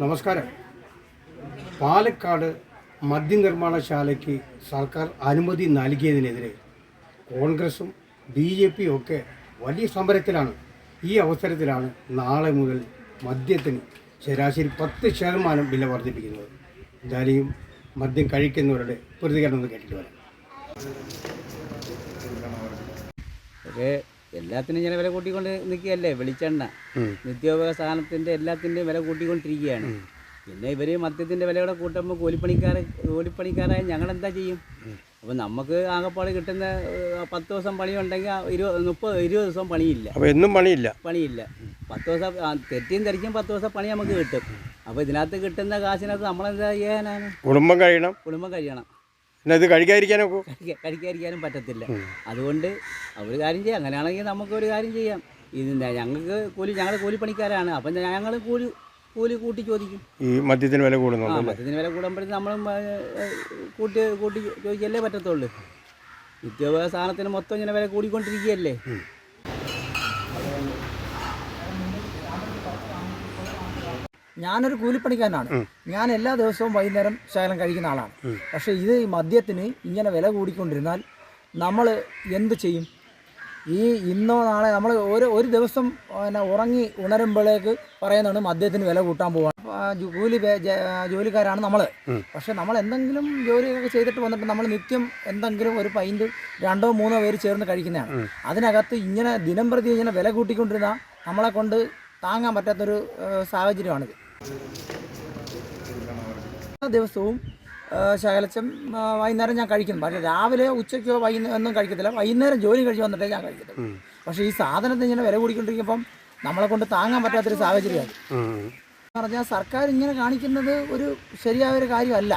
നമസ്കാരം. പാലക്കാട് മദ്യനിർമ്മാണശാലയ്ക്ക് സർക്കാർ അനുമതി നൽകിയതിനെതിരെ കോൺഗ്രസും ബി ജെ പിയും ഒക്കെ വലിയ സമരത്തിലാണ്. ഈ അവസരത്തിലാണ് നാളെ മുതൽ മദ്യത്തിന് ശരാശരി പത്ത് ശതമാനം വില വർദ്ധിപ്പിക്കുന്നത്. എന്തായാലും മദ്യം കഴിക്കുന്നവരുടെ പ്രതികരണം കേട്ടിട്ട് വരാം. എല്ലാത്തിനും ഇങ്ങനെ വില കൂട്ടിക്കൊണ്ട് നിൽക്കുകയല്ലേ? വെളിച്ചെണ്ണ. നിത്യോപയോഗ സാധനത്തിന്റെ എല്ലാത്തിന്റെയും വില കൂട്ടിക്കൊണ്ടിരിക്കുകയാണ്. പിന്നെ ഇവർ മദ്യത്തിന്റെ വില കൂടെ കൂട്ടുമ്പോൾ കൂലിപ്പണിക്കാർ കൂലിപ്പണിക്കാരായ ഞങ്ങളെന്താ ചെയ്യും? അപ്പോൾ നമുക്ക് ആകെപ്പാട് കിട്ടുന്ന പത്ത് ദിവസം പണിയുണ്ടെങ്കിൽ ഇരുപത് മുപ്പത് ഇരുപത് ദിവസം പണിയില്ല. അപ്പോൾ എന്നും പണിയില്ല. പണിയില്ല. പത്ത് ദിവസം തെറ്റിയും തിരിച്ചും പത്ത് ദിവസം പണി നമുക്ക് കിട്ടും. അപ്പോൾ ഇതിനകത്ത് കിട്ടുന്ന കാശിനകത്ത് നമ്മളെന്താ ചെയ്യാനാണ്? കുടുംബം കഴിയണം. കുടുംബം കഴിയണം. പിന്നെ ഇത് കഴിക്കാതിരിക്കാനൊക്കെ? കഴിക്ക- കഴിക്കാതിരിക്കാനും പറ്റത്തില്ല. അതുകൊണ്ട് ഒരു കാര്യം ചെയ്യാം. അങ്ങനെയാണെങ്കിൽ നമുക്ക് ഒരു കാര്യം ചെയ്യാം. ഇതിന്റെ ഞങ്ങൾക്ക് കൂലി ഞങ്ങൾ കൂലിപ്പണിക്കാരാണ്. അപ്പം ഞങ്ങൾ കൂലി കൂലി കൂട്ടി ചോദിക്കും. ഈ മദ്യത്തിന് വില ആ മദ്യത്തിന് വില കൂടുമ്പോഴത്തേക്കും നമ്മൾ കൂട്ടി കൂട്ടി ചോദിക്കല്ലേ പറ്റത്തുള്ളൂ. നിത്യോപയോഗ സാധനത്തിന് മൊത്തം ഇങ്ങനെ വില കൂടിക്കൊണ്ടിരിക്കുകയല്ലേ? ഞാനൊരു കൂലിപ്പണിക്കാരനാണ്. ഞാൻ എല്ലാ ദിവസവും വൈകുന്നേരം ശകലം കഴിക്കുന്ന ആളാണ്. പക്ഷെ ഇത് ഈ മദ്യത്തിന് ഇങ്ങനെ വില കൂടിക്കൊണ്ടിരുന്നാൽ നമ്മൾ എന്ത് ചെയ്യും? ഈ ഇന്നോ നാളെ നമ്മൾ ഒരു ഒരു ദിവസം പിന്നെ ഉറങ്ങി ഉണരുമ്പോഴേക്ക് പറയുന്നതാണ് മദ്യത്തിന് വില കൂട്ടാൻ പോവാണ് ജോലി ജോലിക്കാരാണ് നമ്മൾ പക്ഷെ നമ്മൾ എന്തെങ്കിലും ജോലിയൊക്കെ ചെയ്തിട്ട് വന്നിട്ട് നമ്മൾ നിത്യം എന്തെങ്കിലും ഒരു പൈന്റ് രണ്ടോ മൂന്നോ പേര് ചേർന്ന് കഴിക്കുന്നതാണ്. അതിനകത്ത് ഇങ്ങനെ ദിനം പ്രതി ഇങ്ങനെ വില കൂട്ടിക്കൊണ്ടിരുന്ന നമ്മളെ കൊണ്ട് താങ്ങാൻ പറ്റാത്തൊരു സാഹചര്യമാണിത്. ദിവസവും ശകലച്ചം വൈകുന്നേരം ഞാൻ കഴിക്കും പക്ഷേ രാവിലെ ഉച്ചയ്ക്കോ വൈകുന്നേരം ഒന്നും കഴിക്കത്തില്ല. വൈകുന്നേരം ജോലി കഴിച്ച് വന്നിട്ടേ ഞാൻ കഴിക്കത്തുള്ളൂ. പക്ഷേ ഈ സാധനത്തിന് ഇങ്ങനെ വില കൂടിക്കൊണ്ടിരിക്കുമ്പം നമ്മളെ കൊണ്ട് താങ്ങാൻ പറ്റാത്തൊരു സാഹചര്യമാണ്. പറഞ്ഞാൽ സർക്കാർ ഇങ്ങനെ കാണിക്കുന്നത് ഒരു ശരിയായ ഒരു കാര്യമല്ല.